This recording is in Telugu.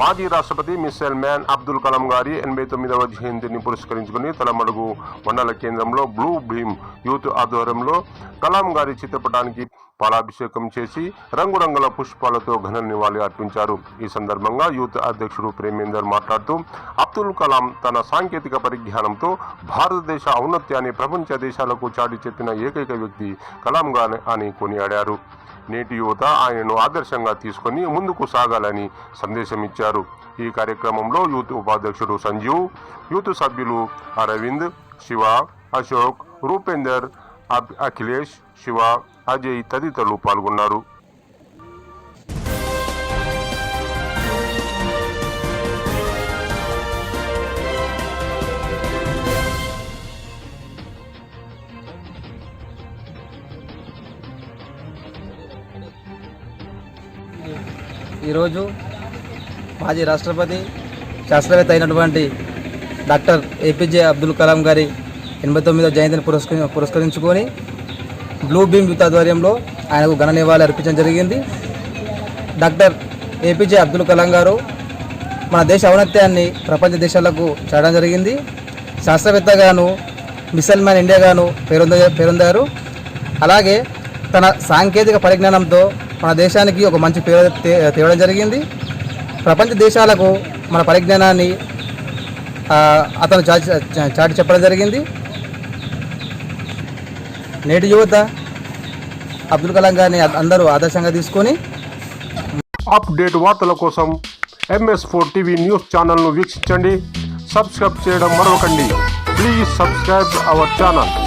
మాజీ రాష్ట్రపతి మిస్సెల్ మ్యాన్ అబ్దుల్ కలాం గారి ఎనభై తొమ్మిదవ జయంతిని పురస్కరించుకుని తలమడుగు మండల కేంద్రంలో బ్లూ భీమ్ యూత్ ఆధ్వర్యంలో కలాం గారి చిత్రపటానికి పాలాభిషేకం చేసి రంగురంగుల పుష్పాలతో ఘన నివాళి అర్పించారు. ఈ సందర్భంగా యూత్ అధ్యక్షుడు ప్రేమేందర్ మాట్లాడుతూ అబ్దుల్ కలాం తన సాంకేతిక పరిజ్ఞానంతో భారతదేశ ఔన్నత్యాన్ని ప్రపంచ దేశాలకు చాటి చెప్పిన ఏకైక వ్యక్తి కలాం గారి అని కొనియాడారు. నేటి యువత ఆయనను ఆదర్శంగా తీసుకొని ముందుకు సాగాలని సందేశం ఇచ్చారు ఈ కార్యక్రమంలో యూత్ ఉపాధ్యక్షుడు సంజీవ్ యూత్ సభ్యులు అరవింద్ శివ అశోక్ రూపేందర్ అఖిలేష్ శివ అజయ్ తదితరులు పాల్గొన్నారు. ఈరోజు మాజీ రాష్ట్రపతి శాస్త్రవేత్త అయినటువంటి డాక్టర్ ఏపీజే అబ్దుల్ కలాం గారి ఎనభై తొమ్మిదో జయంతిని పురస్కరి పురస్కరించుకొని బ్లూ బీమ్ యూత్ ఆధ్వర్యంలో ఆయనకు ఘన నివాళి అర్పించడం జరిగింది. డాక్టర్ ఏపీజే అబ్దుల్ కలాం గారు మన దేశ ఔన్నత్యాన్ని ప్రపంచ దేశాలకు చేయడం జరిగింది. శాస్త్రవేత్తగాను మిసైల్ మ్యాన్ ఇండియాగాను పేరొంద పేరొందారు. అలాగే తన సాంకేతిక పరిజ్ఞానంతో మన దేశానికి ఒక మంచి పేరు తే- తేవడం జరిగింది. ప్రపంచ దేశాలకు మన పరిజ్ఞానాన్ని అతను చాటి చాటి చెప్పడం జరిగింది. నేటి యువత అబ్దుల్ కలాం గారిని అందరూ ఆదర్శంగా తీసుకొని అప్డేట్ వార్తల కోసం ఎంఎస్ ఫోర్ టీవీ న్యూస్ ఛానల్ను వీక్షించండి. సబ్స్క్రైబ్ చేయడం మరొకండి. Please subscribe our channel.